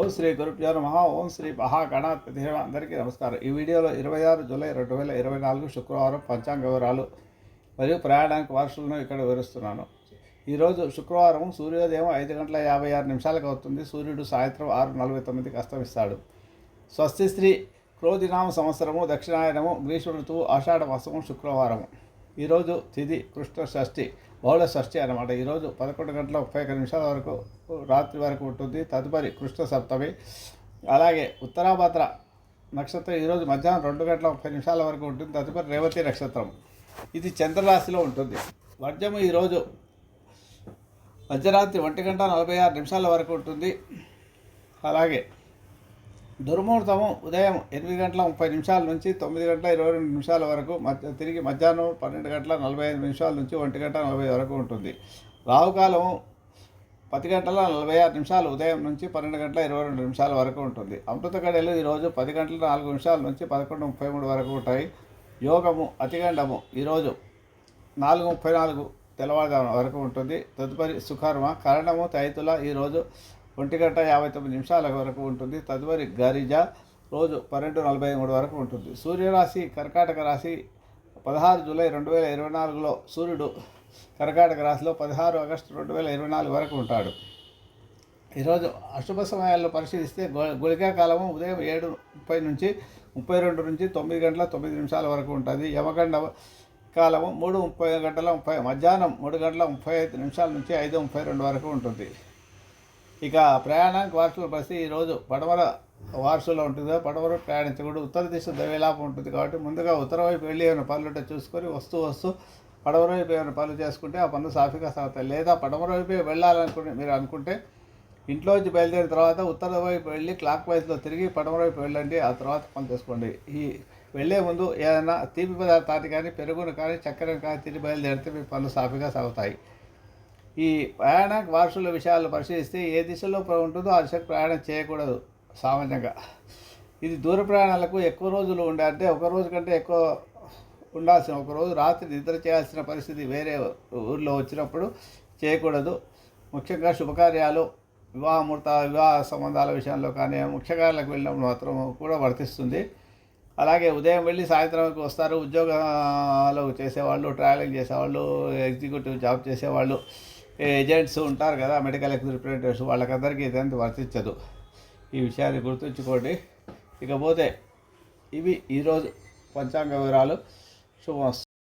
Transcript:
ఓం శ్రీ గురుభ్యో నమ. ఓం శ్రీ మహాగణాధిపతి అందరికీ నమస్కారం. ఈ వీడియోలో ఇరవై ఆరు జూలై రెండు వేల ఇరవై నాలుగు శుక్రవారం పంచాంగ వివరాలు మరియు ప్రయాణానికి వారసులను ఇక్కడ వివరిస్తున్నాను. ఈరోజు శుక్రవారం సూర్యోదయం ఐదు గంటల యాభై ఆరు నిమిషాలకు అవుతుంది. సూర్యుడు సాయంత్రం ఆరు నలభై తొమ్మిదికి అస్తమిస్తాడు. స్వస్తి శ్రీ క్రోధినామ సంవత్సరము దక్షిణాయనము గ్రీష్మ ఋతువు ఆషాఢ మాసము శుక్రవారము. ఈరోజు తిథి కృష్ణ షష్ఠి బహుళ షష్ఠి అనమాట ఈరోజు పదకొండు గంటల ముప్పై ఒక్క నిమిషాల వరకు రాత్రి వరకు ఉంటుంది. తదుపరి కృష్ణ సప్తమి. అలాగే ఉత్తరాభద్ర నక్షత్రం ఈరోజు మధ్యాహ్నం రెండు గంటల ముప్పై నిమిషాల వరకు ఉంటుంది. తదుపరి రేవతి నక్షత్రం. ఇది చంద్రరాశిలో ఉంటుంది. వర్జము ఈరోజు మధ్యరాత్రి ఒంటి గంట నలభై ఆరు నిమిషాల వరకు ఉంటుంది. అలాగే దుర్ముహూర్తము ఉదయం ఎనిమిది గంటల ముప్పై నిమిషాల నుంచి తొమ్మిది గంటల ఇరవై రెండు నిమిషాల వరకు మధ్య తిరిగి మధ్యాహ్నం పన్నెండు గంటల నలభై ఐదు నిమిషాల నుంచి ఒంటి గంట నలభై వరకు ఉంటుంది. రావుకాలం పది గంటల నలభై ఆరు నిమిషాలు ఉదయం నుంచి పన్నెండు గంటల ఇరవై రెండు నిమిషాల వరకు ఉంటుంది. అమృత గడియలు ఈరోజు పది గంటల నాలుగు నిమిషాల నుంచి పదకొండు ముప్పై మూడు వరకు ఉంటాయి. యోగము అతిగండము ఈరోజు నాలుగు ముప్పై నాలుగు తెల్లవారుజామున వరకు ఉంటుంది. తదుపరి సుకర్మ కరణము తైతుల ఈరోజు ఒంటి గంట యాభై తొమ్మిది నిమిషాల వరకు ఉంటుంది. తదుపరి గరిజ రోజు పన్నెండు నలభై మూడు వరకు ఉంటుంది. సూర్యరాశి కర్కాటక రాశి పదహారు జూలై రెండు వేల ఇరవై నాలుగులో సూర్యుడు కర్కాటక రాశిలో పదహారు ఆగస్టు రెండు వేల ఇరవై నాలుగు వరకు ఉంటాడు. ఈరోజు అశుభ సమయాల్లో పరిశీలిస్తే గొ- గుళికా కాలము ఉదయం ఏడు ముప్పై నుంచి ముప్పై రెండు నుంచి తొమ్మిది గంటల తొమ్మిది నిమిషాల వరకు ఉంటుంది. యమగండ కాలము మూడు ముప్పై గంటల ముప్పై మధ్యాహ్నం మూడు గంటల ముప్పై ఐదు నిమిషాల నుంచి ఐదు ముప్పై రెండు వరకు ఉంటుంది. ఇక ప్రయాణానికి వారసుల బస్సు ఈరోజు పడమర వారసులో ఉంటుంది పడమర ప్రయాణించకూడదు. ఉత్తర దిశ దైవలాభం ఉంటుంది కాబట్టి ముందుగా ఉత్తర వైపు వెళ్ళి ఏమైనా పనులు ఉంటే చూసుకొని వస్తూ వస్తూ పడమర వైపు ఏమైనా పనులు చేసుకుంటే ఆ పనులు సాఫీగా సాగుతాయి. లేదా పడమర వైపు వెళ్ళాలనుకుని మీరు అనుకుంటే ఇంట్లోంచి బయలుదేరిన తర్వాత ఉత్తర వైపు వెళ్ళి క్లాక్ వైజ్లో తిరిగి పడమర వైపు వెళ్ళండి. ఆ తర్వాత పని చేసుకోండి. ఈ వెళ్ళే ముందు ఏదైనా తీపి పదార్థాన్ని కానీ పెరుగును కానీ చక్కెరను కానీ తిరిగి బయలుదేరితే మీ పనులు సాఫీగా సాగుతాయి. ఈ ప్రయాణ వారసుల విషయాలు పరిశీలిస్తే ఏ దిశలో ఉంటుందో ఆ దిశకు ప్రయాణం చేయకూడదు సామాన్యంగా. ఇది దూర ప్రయాణాలకు ఎక్కువ రోజులు ఉండాలంటే ఒక రోజు కంటే ఎక్కువ ఉండాల్సిన ఒక రోజు రాత్రి నిద్ర చేయాల్సిన పరిస్థితి వేరే ఊర్లో వచ్చినప్పుడు చేయకూడదు. ముఖ్యంగా శుభకార్యాలు వివాహమూర్త వివాహ సంబంధాల విషయంలో కానీ ముఖ్యకార్యాలకు వెళ్ళినప్పుడు మాత్రం కూడా వర్తిస్తుంది. అలాగే ఉదయం వెళ్ళి సాయంత్రంకి వస్తారు. ఉద్యోగాలు చేసేవాళ్ళు ట్రావెలింగ్ చేసేవాళ్ళు ఎగ్జిక్యూటివ్ జాబ్ చేసేవాళ్ళు. ఏజెంట్స్ ఉంటారు కదా మెడికల్ రిప్రజెంటేటివ్స్ వాళ్ళకందరికీ ఇదంతా వర్తించదు. ఈ విషయాన్ని గుర్తుంచుకోండి. ఇకపోతే ఇవి ఈరోజు పంచాంగ వివరాలు. శుభమస్తు